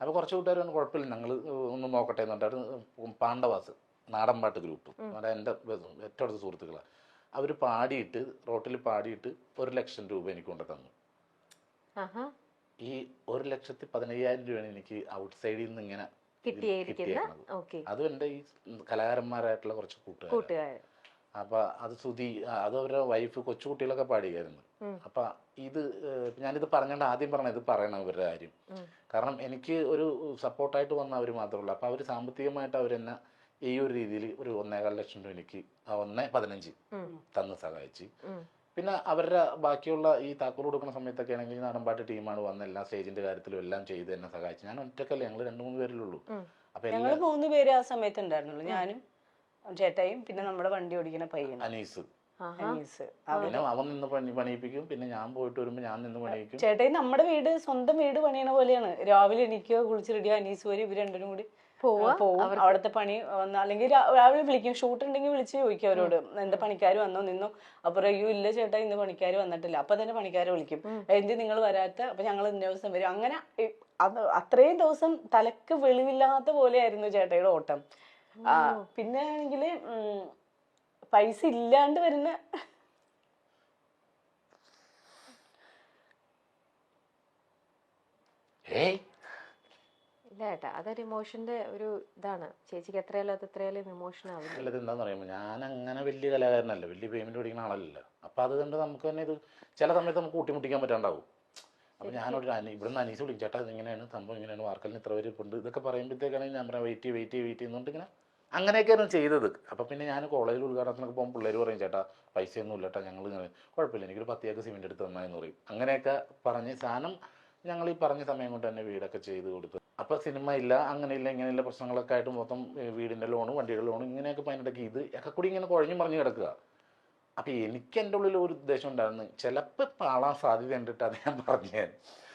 അപ്പോൾ കുറച്ച് കൂട്ടുകാർ പറഞ്ഞു കുഴപ്പമില്ല ഞങ്ങൾ ഒന്ന് നോക്കട്ടെ എന്ന് പറഞ്ഞിട്ട് പാണ്ഡവാസ് നാടൻപാട്ട് ഗ്രൂപ്പ്. അവിടെ എന്റെ ഏറ്റവും അടുത്ത സുഹൃത്തുക്കളാണ് അവർ പാടിയിട്ട് റോട്ടിൽ പാടിയിട്ട് ഒരു ലക്ഷം രൂപ എനിക്ക് കൊണ്ട് തന്നു. ഈ ഒരു ലക്ഷത്തി പതിനയ്യായിരം രൂപയാണ് എനിക്ക് ഔട്ട് സൈഡിൽ നിന്ന് ഇങ്ങനെ അതും എന്റെ ഈ കലാകാരന്മാരായിട്ടുള്ള കുറച്ച് കൂട്ടുകാർ കൂട്ടുകാർ അപ്പൊ അത് ശ്രുതി അത് അവരുടെ വൈഫ് കൊച്ചുകുട്ടികളൊക്കെ പാടിയായിരുന്നു. അപ്പൊ ഇത് ഞാനിത് പറഞ്ഞോണ്ട് ആദ്യം പറഞ്ഞ ഇത് പറയണം ഇവരുടെ കാര്യം. കാരണം എനിക്ക് ഒരു സപ്പോർട്ടായിട്ട് വന്ന അവർ മാത്രമേ ഉള്ളൂ. അപ്പൊ അവർ സാമ്പത്തികമായിട്ട് അവരെന്നെ ഈ ഒരു രീതിയിൽ ഒരു ഒന്നേകാൽ ലക്ഷം രൂപ എനിക്ക് ആ ഒന്നേ പതിനഞ്ച്. തന്ന് സഹായിച്ച്. പിന്നെ അവരുടെ ബാക്കിയുള്ള ഈ താക്കോൽ കൊടുക്കുന്ന സമയത്തൊക്കെ ആണെങ്കിൽ നാടൻപാട്ട് ടീമാണ് വന്ന് എല്ലാ സ്റ്റേജിന്റെ കാര്യത്തിലും എല്ലാം ചെയ്ത് എന്നെ സഹായിച്ചു. ഞാൻ ഒറ്റക്കല്ല ഞങ്ങൾ രണ്ടു മൂന്ന് പേരിലുള്ളൂ. അപ്പൊ ഞങ്ങൾ മൂന്ന് പേര് ആ സമയത്ത് ഉണ്ടായിരുന്നുള്ളൂ ഞാനും ചേട്ടായും പിന്നെ നമ്മുടെ വണ്ടി ഓടിക്കുന്ന പയ്യനും. അനീസ്. ആഹാ. അനീസ്. പിന്നെ അവൻ നിന്ന് പണി പണിയിപ്പിക്കും. പിന്നെ ഞാൻ പോയിട്ട് വരുമ്പോൾ ഞാൻ നിന്ന് പണിയിക്കും ചേട്ടായി നമ്മുടെ വീട് സ്വന്തം വീട് പണിയണ പോലെയാണ്. രാവിലെ എനിക്ക് കുളിച്ച് റെഡി അനീസ് വരും. ഇവർ രണ്ടിനും കൂടി പോവാ, അവിടുത്തെ പണി വന്ന അല്ലെങ്കിൽ രാവിലെ വിളിക്കും. ഷൂട്ട് ഉണ്ടെങ്കിൽ വിളിച്ച് ചോദിക്കും അവരോട്. എന്താ പണിക്കാർ വന്നോ? നിന്നോ? അപ്പൊ അയ്യോ ഇല്ല ചേട്ടാ ഇന്ന് പണിക്കാർ വന്നിട്ടില്ല. അപ്പൊ തന്നെ പണിക്കാരെ വിളിക്കും. എന്ത് നിങ്ങൾ വരാത്ത? അപ്പൊ ഞങ്ങൾ ഇന്ന ദിവസം വരും. അങ്ങനെ അത് അത്രയും ദിവസം തലക്ക് വെളിവില്ലാത്ത പോലെയായിരുന്നു ചേട്ടായിയുടെ ഓട്ടം. പിന്നെ ആണെങ്കിൽ പൈസ ഇല്ലാണ്ട് വരുന്ന ഇല്ല ഏട്ടാ അതൊരു ഇമോഷന്റെ ഒരു ഇതാണ്. ചേച്ചിക്ക് എത്രയാലും അത് എത്രയാലും ഇമോഷൻ ആവില്ല. പറയുമ്പോൾ ഞാൻ അങ്ങനെ വലിയ കലാകാരനല്ല. വലിയ പേയ്മെന്റ് പഠിക്കുന്ന ആളല്ല അപ്പൊ അത് കണ്ട് നമുക്ക് തന്നെ ഇത് ചില സമയത്ത് നമുക്ക് കൂട്ടിമുട്ടിക്കാൻ പറ്റാണ്ടാവും. അപ്പൊ ഞാനൊരു ഇവിടെ നിന്ന് അനീസ് വിളിക്കും. ചേട്ടാ ഇത് ഇങ്ങനെയാണ് സംഭവം ഇങ്ങനെയാണ് വാർക്കലിന് ഇത്ര പേര് ഉണ്ട് ഇതൊക്കെ പറയുമ്പോഴത്തേക്കാണെങ്കിൽ ഞാൻ പറയാം വെയിറ്റ് വെയിറ്റ് വെയിറ്റ് ചെയ്യുന്നുണ്ട് ഇങ്ങനെ അങ്ങനെയൊക്കെയാണ് ചെയ്തത്. അപ്പോൾ പിന്നെ ഞാൻ കോളേജിൽ ഉദ്ഘാടനത്തിനൊക്കെ പോകുമ്പോൾ പിള്ളേർ പറയും ചേട്ടാ പൈസയൊന്നും ഇല്ല കേട്ടോ ഞങ്ങൾ ഇങ്ങനെ കുഴപ്പമില്ല. എനിക്കൊരു പത്തിയാക്ക് സിമെന്റ് എടുത്ത് തന്നായെന്ന് പറയും. അങ്ങനെയൊക്കെ പറഞ്ഞ് സാധനം ഞങ്ങൾ ഈ പറഞ്ഞ സമയം കൊണ്ട് തന്നെ വീടൊക്കെ ചെയ്ത് കൊടുത്തു. അപ്പോൾ സിനിമ ഇല്ല അങ്ങനെയില്ല ഇങ്ങനെയുള്ള പ്രശ്നങ്ങളൊക്കെ ആയിട്ട് മൊത്തം വീടിന്റെ ലോണ് വണ്ടിയുടെ ലോണ് ഇങ്ങനെയൊക്കെ പതിനെട്ടൊക്കെ ഇത് ഒക്കെ കൂടി ഇങ്ങനെ കുഴഞ്ഞു പറഞ്ഞു കിടക്കുക. അപ്പൊ എനിക്ക് എന്റെ ഉള്ളിൽ ഒരു ഉദ്ദേശം ഉണ്ടായിരുന്നു. ചിലപ്പോൾ പാളാൻ സാധ്യത ഉണ്ടിട്ട് അത് ഞാൻ പറഞ്ഞു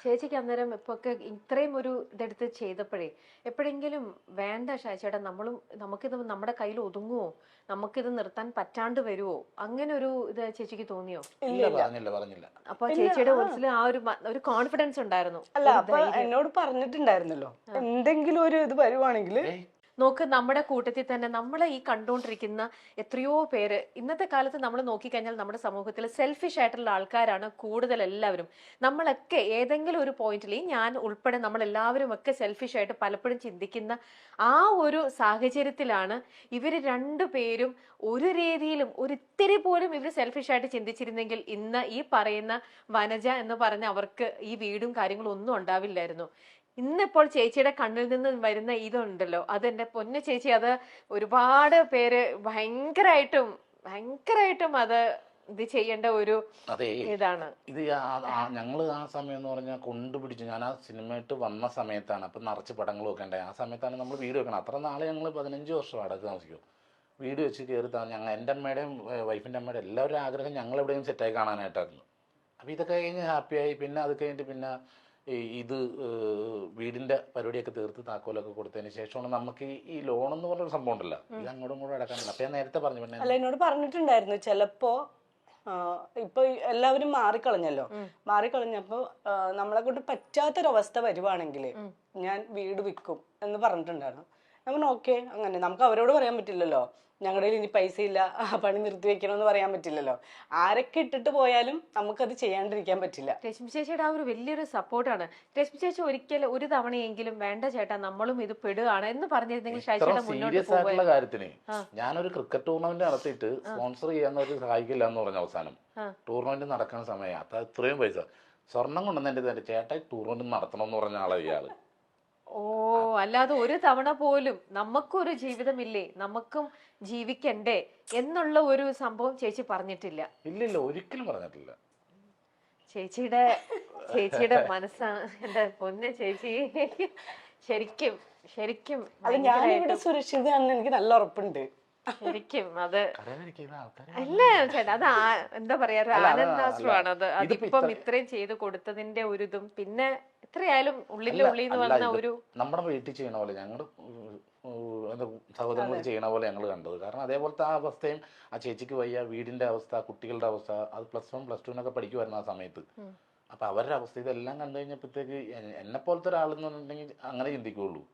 ചേച്ചിക്ക് അന്നേരം ഇപ്പൊ ഒക്കെ ഇത്രയും ഒരു ഇതെടുത്ത് ചെയ്തപ്പോഴേ എപ്പോഴെങ്കിലും വേണ്ട ചേട്ടാ നമ്മളും നമുക്കിത് നമ്മുടെ കയ്യിൽ ഒതുങ്ങുവോ? നമുക്കിത് നിർത്താൻ പറ്റാണ്ട് വരുവോ? അങ്ങനെ ഒരു ഇത് ചേച്ചിക്ക് തോന്നിയോ? ഇല്ല പറഞ്ഞില്ല പറഞ്ഞില്ല. അപ്പൊ ചേച്ചിയുടെ മനസ്സിൽ ആ ഒരു ഒരു കോൺഫിഡൻസ് ഉണ്ടായിരുന്നു. അല്ല എന്നോട് പറഞ്ഞിട്ടുണ്ടായിരുന്നല്ലോ എന്തെങ്കിലും ഒരു ഇത് വരുവാണെങ്കിൽ നോക്ക് നമ്മുടെ കൂട്ടത്തിൽ തന്നെ നമ്മളെ ഈ കണ്ടുകൊണ്ടിരിക്കുന്ന എത്രയോ പേര് ഇന്നത്തെ കാലത്ത് നമ്മൾ നോക്കിക്കഴിഞ്ഞാൽ നമ്മുടെ സമൂഹത്തിൽ സെൽഫിഷ് ആയിട്ടുള്ള ആൾക്കാരാണ് കൂടുതൽ എല്ലാവരും. നമ്മളൊക്കെ ഏതെങ്കിലും ഒരു പോയിന്റിൽ ഞാൻ ഉൾപ്പെടെ നമ്മൾ എല്ലാവരും ഒക്കെ സെൽഫിഷ് ആയിട്ട് പലപ്പോഴും ചിന്തിക്കുന്ന ആ ഒരു സാഹചര്യത്തിലാണ് ഇവർ രണ്ടു പേരും ഒരു രീതിയിലും ഒരിത്തിരി പോലും ഇവർ സെൽഫിഷ് ആയിട്ട് ചിന്തിച്ചിരുന്നെങ്കിൽ ഇന്ന് ഈ പറയുന്ന വനജ എന്ന് പറഞ്ഞ അവർക്ക് ഈ വീടും കാര്യങ്ങളും ഒന്നും ഉണ്ടാവില്ലായിരുന്നു. ഇന്നിപ്പോൾ ചേച്ചിയുടെ കണ്ണിൽ നിന്ന് വരുന്ന ഇതുണ്ടല്ലോ. അതെന്റെ പൊന്നു ചേച്ചി അത് ഒരുപാട് പേര് ഭയങ്കരമായിട്ടും ഭയങ്കരമായിട്ടും അത് ഇത് ചെയ്യേണ്ട ഒരു ഇതാണ്. ഇത് ഞങ്ങൾ ആ സമയം എന്ന് പറഞ്ഞാൽ കൊണ്ടുപിടിച്ചു ഞാൻ ആ സിനിമയായിട്ട് വന്ന സമയത്താണ്. അപ്പം നിറച്ച് പടങ്ങൾ വെക്കണ്ടേ? ആ സമയത്താണ് നമ്മൾ വീട് വെക്കണം. അത്ര നാളെ ഞങ്ങൾ പതിനഞ്ച് വർഷം അടക്കം താമസിക്കും. വീട് വെച്ച് കയറി ഞങ്ങൾ എന്റെ അമ്മയുടെയും വൈഫിന്റെ അമ്മയുടെ എല്ലാവരും ആഗ്രഹം ഞങ്ങൾ എവിടെയും സെറ്റായി കാണാനായിട്ടായിരുന്നു. അപ്പോൾ ഇതൊക്കെ കഴിഞ്ഞ് ഹാപ്പിയായി പിന്നെ അത് കഴിഞ്ഞിട്ട് പിന്നെ ഇത് വീടിന്റെ വീടിന്റെ പരിപാടിയൊക്കെ തീർത്ത് താക്കോലൊക്കെ കൊടുത്തതിന് ശേഷമാണ് നമുക്ക് ഈ- ലോൺ എന്ന് പറഞ്ഞൊരു സംഭവം ഉണ്ടല്ലോ. ഇത് അങ്ങോട്ടും ഇങ്ങോട്ടും അടക്കാനില്ല. അപ്പം ഞാൻ നേരത്തെ പറഞ്ഞു പിന്നെ അല്ല എന്നോട് പറഞ്ഞിട്ടുണ്ടായിരുന്നു. ചിലപ്പോ ഇപ്പൊ എല്ലാവരും മാറിക്കളഞ്ഞല്ലോ. മാറിക്കളഞ്ഞപ്പോ നമ്മളെ കൊണ്ട് പറ്റാത്തൊരവസ്ഥ വരുവാണെങ്കിൽ ഞാൻ വീട് വിൽക്കും എന്ന് പറഞ്ഞിട്ടുണ്ടായിരുന്നു. ഞാൻ പറഞ്ഞു ഓക്കെ അങ്ങനെ. നമുക്ക് അവരോട് പറയാൻ പറ്റില്ലല്ലോ. ഞങ്ങളുടെ കയ്യിൽ ഇനി പൈസ ഇല്ല പണി നിർത്തി വെക്കണമെന്ന് പറയാൻ പറ്റില്ലല്ലോ. ആരൊക്കെ ഇട്ടിട്ട് പോയാലും നമുക്കത് ചെയ്യാണ്ടിരിക്കാൻ പറ്റില്ല. രശ്മി ചേച്ചിയുടെ ആ ഒരു വലിയൊരു സപ്പോർട്ടാണ് രശ്മി ചേച്ചി ഒരിക്കലും ഒരു തവണയെങ്കിലും വേണ്ട ചേട്ടാ നമ്മളും ഇത് പെടുകയാണ് എന്ന് പറഞ്ഞിരുന്നെങ്കിൽ മുന്നോട്ട് സീരിയസ് ആയിട്ടുള്ള കാര്യത്തിന് ഞാനൊരു ക്രിക്കറ്റ് ടൂർണമെന്റ് നടത്തിയിട്ട് സ്പോൺസർ ചെയ്യാന്നൊരു സഹായിക്കില്ല എന്ന് പറഞ്ഞ അവസാനം. ആ. ടൂർണമെന്റ് നടക്കുന്ന സമയം അത് ഇത്രയും പൈസ സ്വർണം കൊണ്ടുവന്നതിന്റെ ചേട്ടാ ചേട്ടായി ടൂർണമെന്റ് നടത്തണം എന്ന് പറഞ്ഞ ആളെ ഇയാൾ. ഓ അല്ലാതെ ഒരു തവണ പോലും നമുക്കൊരു ജീവിതമില്ലേ? നമുക്കും ജീവിക്കണ്ടേ? എന്നുള്ള ഒരു സംഭവം ചേച്ചി പറഞ്ഞിട്ടില്ല. ഇല്ലില്ല ഒരിക്കലും പറഞ്ഞിട്ടില്ല. ചേച്ചിയുടെ ചേച്ചിയുടെ മനസ്സാണ്. എന്റെ പൊന്ന ചേച്ചി. ശരിക്കും ശരിക്കും അത് ഞാനിവിടെ എനിക്ക് നല്ല ഉറപ്പുണ്ട്. ശരിക്കും അത് അല്ല ചേട്ടാ അത് എന്താ പറയാ അത് ആനന്ദാശ്രമാണ് അത്. അതിപ്പം ഇത്രയും ചെയ്ത് കൊടുത്തതിന്റെ ഒരു ഇതും. പിന്നെ എത്രയായാലും ഉള്ളിന്റെ ഉള്ളിൽ നിന്ന് വന്ന ഒരു നമ്മുടെ വീട്ടിൽ ചെയ്യണ പോലെ ഞങ്ങൾ എന്താ സഹോദരങ്ങൾ ചെയ്യണ പോലെ ഞങ്ങൾ കണ്ടത്. കാരണം അതേപോലത്തെ ആ അവസ്ഥയും ആ ചേച്ചിക്ക് വയ്യ വീടിന്റെ അവസ്ഥ കുട്ടികളുടെ അവസ്ഥ അത് പ്ലസ് വൺ പ്ലസ് ടുവിനൊക്കെ പഠിക്കുമായിരുന്നു ആ സമയത്ത്. അപ്പൊ അവരുടെ അവസ്ഥ ഇതെല്ലാം കണ്ടു കഴിഞ്ഞപ്പോഴത്തേക്ക് എന്നെ പോലത്തെ ഒരാളെന്ന് പറഞ്ഞിട്ടുണ്ടെങ്കിൽ അങ്ങനെ ചിന്തിക്കുകയുള്ളൂ